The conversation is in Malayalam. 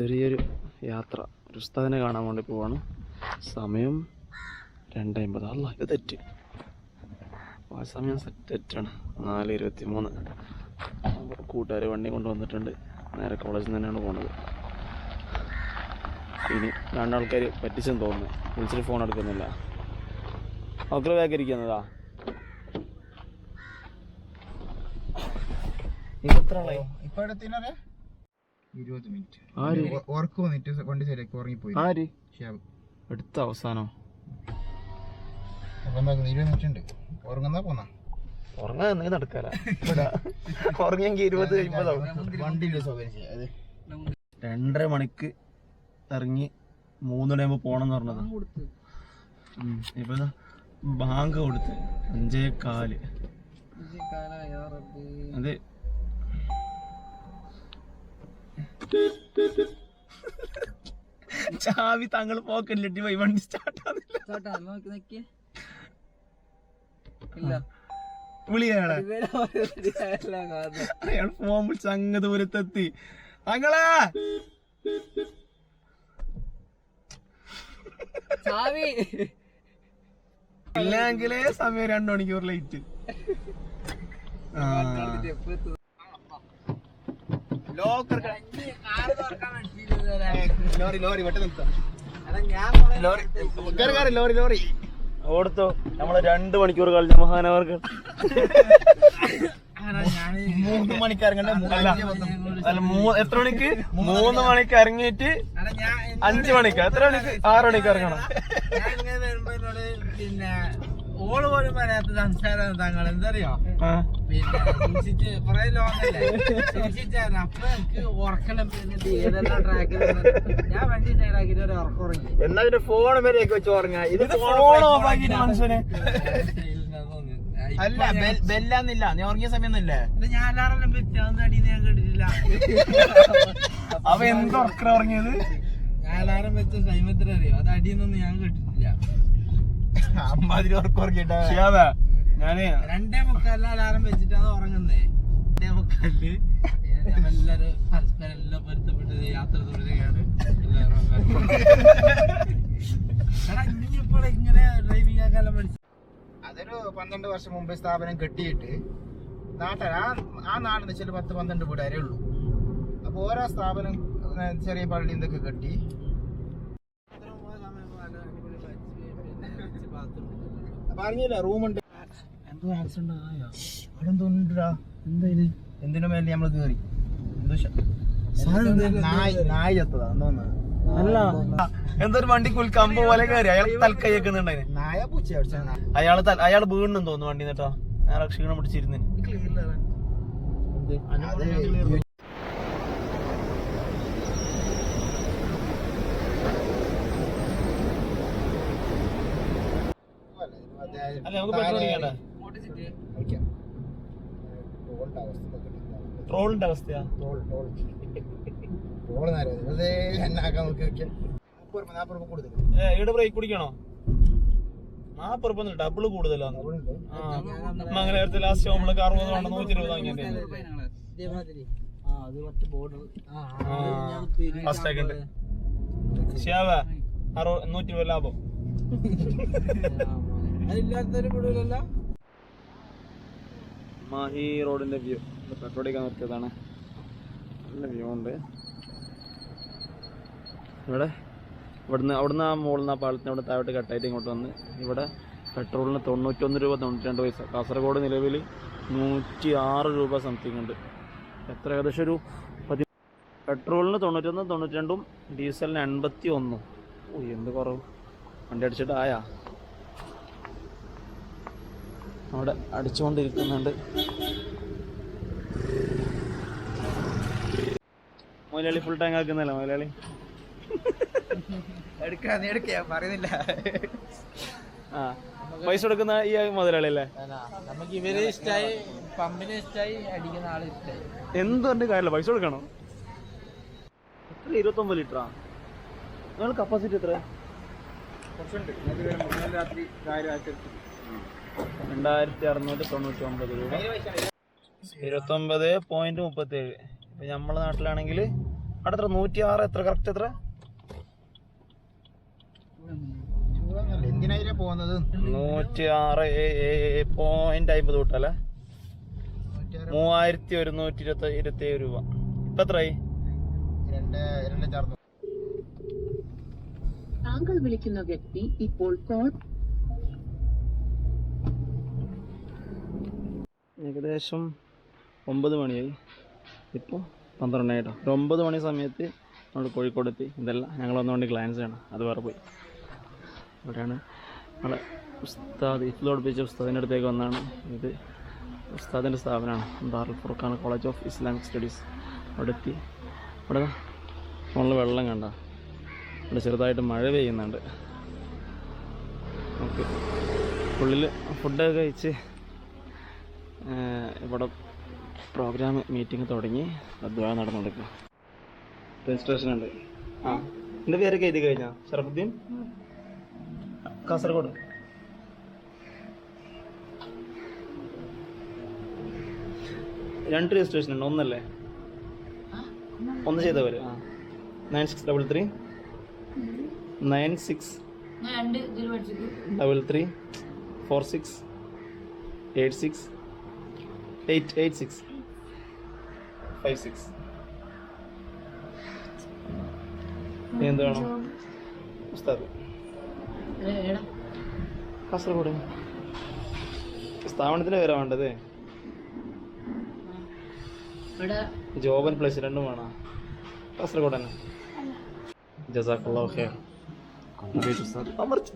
ചെറിയൊരു യാത്ര. ഒരു ഉസ്താദിനെ കാണാൻ വേണ്ടി പോവാണ്. സമയം രണ്ടമ്പത് അല്ല ഇത് തെറ്റ്. ആ സമയം തെറ്റാണ്. നാല് ഇരുപത്തി മൂന്ന് കൂട്ടുകാർ വണ്ടി കൊണ്ടുവന്നിട്ടുണ്ട്. നേരെ കോളേജിൽ തന്നെയാണ് പോണത്. ഇനി രണ്ടാൾക്കാർ പറ്റിച്ചെന്ന് തോന്നുന്നു. വിളിച്ചിട്ട് ഫോൺ എടുക്കുന്നില്ല. അവർക്ക് ഇപ്പൊ എത്ര ഇപ്പൊ എടുത്തിനേ ഇരുപത് മിനിറ്റ്. ഉറക്ക് വന്നിട്ട് കൊണ്ട് ശരിയാക്കി ഉറങ്ങിപ്പോയി. ആര്? ഷിയാബ് എടുത്ത അവസാനം. അപ്പൊ എന്താക്കുന്നു ഇരുപത് മിനിറ്റ് ഉണ്ട്. ഉറങ്ങുന്നാ പോന്നാ? നടക്കാല. ഉറങ്ങിയെങ്കിൽ ഇരുപത് അത്. രണ്ടര മണിക്ക് ഇറങ്ങി മൂന്നണിയാകുമ്പോ പോണെന്ന് പറഞ്ഞത്. ഇപ്പൊ ബാങ്ക് കൊടുത്ത്. അഞ്ചേ കാൽ. അത് ചാവി താങ്കൾ പോക്കറ്റിലിട്ട് പോയി വണ്ടി സ്റ്റാർട്ട് ആവുന്നില്ല. വിളിയാണ് അയാൾ ഫോൺ വിളിച്ച് അങ്ങ് ദൂരത്തെത്തി. താങ്കളെ! ഇല്ലെങ്കിലേ സമയം രണ്ടു മണിക്കൂർ ലേറ്റ് ലോക്കർ ലോറി ലോറി വെട്ടം നിർത്താം ലോറി ലോറി ലോറി. ഓടുത്തോ നമ്മൾ രണ്ട് മണിക്കൂർ കളിച്ച മഹാനവർക്ക്. മൂന്ന് മണിക്ക് ഇറങ്ങണ്ട? എത്ര മണിക്ക്? മൂന്ന് മണിക്ക്. ഇറങ്ങിയിട്ട് അഞ്ചു മണിക്ക്. എത്ര മണിക്ക്? ആറ് മണിക്ക് ഇറങ്ങണം. പിന്നെ ഓൾ പോലും പറയാത്ത സംസാരം താങ്കൾ എന്തറിയോ. പിന്നെ കൊറേ ലോങ്ങല്ലേ അപ്പൊ എനിക്ക് ഉറക്കണം. എന്നിട്ട് ഏതെല്ലാം ട്രാക്കിൽ ഞാൻ വണ്ടി സൈഡാക്കിട്ട് ഒരു ഉറക്കം ഉറങ്ങി. എന്നാ പിന്നെ ഫോൺ വരെയൊക്കെ വെച്ച് ഉറങ്ങാ. ഇത് ഫോൺ ഓഫ് ആക്കിയിട്ട് മനുഷ്യനെ. അല്ല ബെല്ലാന്നില്ല. നീ ഉറങ്ങിയ സമയൊന്നുമില്ലേ? ഞാൻ അലാറെല്ലാം വെച്ച് അതൊന്നും അടിയിൽ ഞാൻ കേട്ടിട്ടില്ല. അവ എന്ത് ഉറക്കം ഉറങ്ങിയത്? ഞാൻ അലാറം വെച്ച ടൈമത്ര അറിയോ? അത് അടിയെന്നൊന്നും ഞാൻ കേട്ടിട്ടില്ല. അമ്മാതിരി ഉറക്കം ഉറങ്ങിട്ടാ ഷിയാബേ, ഞാൻ രണ്ടേ മുക്കാലിന് അലാറം വെച്ചിട്ടാണ് ഉറങ്ങുന്നേ. രണ്ടേ മുക്കാലിൽ എല്ലാരും പരസ്പരം എല്ലാം പൊരുത്തപ്പെട്ട് യാത്ര തുടരുകയാണ്. ഇങ്ങനെ ഡ്രൈവിംഗ് പഠിച്ചു അതൊരു പന്ത്രണ്ട് വർഷം മുമ്പ് സ്ഥാപനം കെട്ടിയിട്ട് നാട്ടാൻ ആ ആ നാടെന്ന് വെച്ചാൽ പത്ത് പന്ത്രണ്ട് വീടുകാരേ ഉള്ളൂ. അപ്പോൾ ഓരോ സ്ഥാപനം ചെറിയ പള്ളി എന്തൊക്കെ കെട്ടി. പറഞ്ഞില്ല റൂമുണ്ട്. എന്തോ ആക്സിഡന്റ് ആയോ? അവിടെ എന്തോ ഉണ്ടെടാ. എന്താ ഇത്? എന്തിനു മേലെ നമ്മൾ കേറി? നായ് ചത്തതാ എന്തോന്ന് അല്ല. എന്തൊരു വണ്ടി കുൽക്കമ്പ് പോലെ കയറി അയാൾ തൽക്കൈ നായ പൂച്ച. അയാൾ അയാൾ വീണെന്ന് തോന്നുന്നു വണ്ടി എന്നിട്ടാ? ഞാൻ ക്ഷീണം പിടിച്ചിരുന്നു. അല്ല നമുക്ക് പെട്രോൾ അടിക്കണ്ട ട്രോളിന്റെ അവസ്ഥയാ. Toll, toll. ടോൾ നേരെ. വെറുതെ എണ്ണാക്കാൻ നോക്കി നോക്കിയാ. മുപ്പത് രൂപ, നാപ്പത് രൂപ കൂടുതൽ. ഏ ഇവിടെ ബ്രേക്ക് പിടിക്കണോ നാപ്പത് രൂപ ഡബിൾ കൂടുതലാണ്. മംഗലപുരത്ത് ലാസ്റ്റ് നമ്മൾ അറുപത് വേണ്ട നൂറ്റി ഇരുപത് അങ്ങനെ ഫസ്റ്റ് സെക്കൻഡ് ശിയാവ അറുപത് നൂറ്റി ഇരുപത് ലാഭം. അതില്ലാത്തൊരു മാഹി റോഡിന്റെ വ്യൂ. പെട്രോൾ അടിക്കാൻ നിർത്തിയതാണ് നല്ല വ്യൂ ഉണ്ട്. ഇവിടെ ഇവിടുന്ന് അവിടുന്ന് ആ മുകളിൽ നിന്ന് ആ പാലത്തിന് അവിടെ താഴോട്ട് കട്ടായിട്ട് ഇങ്ങോട്ട് വന്ന് ഇവിടെ പെട്രോളിന് തൊണ്ണൂറ്റൊന്ന് രൂപ തൊണ്ണൂറ്റി രണ്ട് പൈസ. കാസർഗോഡ് നിലവിൽ നൂറ്റി ആറ് രൂപ സംതിങ് ഉണ്ട്. എത്ര? ഏകദേശം ഒരു പതി പെട്രോളിന് തൊണ്ണൂറ്റൊന്ന് തൊണ്ണൂറ്റി രണ്ടും ഡീസലിന് എൺപത്തി ഒന്നും ഓ എന്ത് കുറവ്? വണ്ടി അടിച്ചിട്ട് ആയാ? അവിടെ അടിച്ചുകൊണ്ടിരിക്കുന്നുണ്ട്. മുതലാളി ഫുൾ ടാങ്ക് ആക്കുന്നല്ലോ മുതലാളി? എടുക്കാ, നീ എടുക്ക, ഞാൻ പറയുന്നില്ല. ആ പൈസ കൊടുക്കുന്ന ഈ മുതലാളി അല്ലേ? നമുക്ക് ഇവരെ ഇഷ്ടായി പമ്പിനെ ഇഷ്ടായി അടിക്കുന്ന ആൾ ഇഷ്ടായി. എന്തുണ്ട് കാര്യമില്ല പൈസ കൊടുക്കണോ? എത്ര? ഇരുപത്തൊമ്പത് ലിറ്ററാ? നിങ്ങൾ കപ്പാസിറ്റി എത്ര രണ്ടായിരത്തി അറുന്നൂറ്റി തൊണ്ണൂറ്റി ഒമ്പത് രൂപ. ഇരുപത്തൊമ്പത് പോയിന്റ് മുപ്പത്തി ഏഴ് ഇപ്പൊ നമ്മളെ നാട്ടിലാണെങ്കിൽ അവിടെ എത്ര? നൂറ്റി ആറ് എത്ര കറക്റ്റ് എത്ര നൂറ്റി ആറ് പോയിന്റ് അമ്പത് തൊട്ടല്ലേ മൂവായിരത്തി ഒരുന്നൂറ്റി ഇരുപത്തി ഇരുപത്തി ഏഴ് രൂപ. ഇപ്പൊ എത്രയായി താങ്കൾ വിളിക്കുന്ന വ്യക്തി ഇപ്പോൾ കോൾ ഏകദേശം ഒമ്പത് മണിയായി. ഇപ്പോൾ പന്ത്രണ്ടായിട്ടോ ഒരു ഒമ്പത് മണി സമയത്ത് നമ്മൾ കോഴിക്കോട് എത്തി. ഇതെല്ലാം ഞങ്ങൾ വന്നുകൊണ്ട് ഗ്ലാൻസ് ആണ് അത് വേറെ പോയി. ഇവിടെയാണ് നമ്മളെ ഉസ്താദ് ഇഫ്ലോട് പഠിപ്പിച്ച ഉസ്താദിന്റെ അടുത്തേക്ക് വന്നാണ്. ഇത് ഉസ്താദിന്റെ സ്ഥാപനമാണ്. Darul Furqan college of Islamic studies. അവിടെ എത്തി. ഇവിടെ ഫോണിൽ വെള്ളം കണ്ട. ഇവിടെ ചെറുതായിട്ട് മഴ പെയ്യുന്നുണ്ട്. ഓക്കെ ഉള്ളിൽ ഫുഡൊക്കെ കഴിച്ച് ഇവിടെ പ്രോഗ്രാം മീറ്റിംഗ് തുടങ്ങി. അദ്വാ നടന്നുകൊടുക്കുക രജിസ്ട്രേഷൻ ഉണ്ട്. ആ. എന്റെ പേരൊക്കെ എഴുതി കഴിഞ്ഞാ? ഷറഫുദ്ദീൻ? കാസർഗോഡ്. രണ്ട് രജിസ്ട്രേഷൻ ഉണ്ട്. ഒന്നല്ലേ? ഒന്ന് ചെയ്താൽ വരും ആ. Nine six double three nine six double three four six eight six eight eight six five six എന്ത് വേണം? ഉസ്താദ്. കാസർഗോഡ്. സ്ഥാപനത്തിന് പേരാ വേണ്ടത്. ജോബൻ പ്ലസ് രണ്ടും വേണം. കാസർഗോഡ് തന്നെ. ഖൈർ. ഉസ്താദ് അമർച്ച്.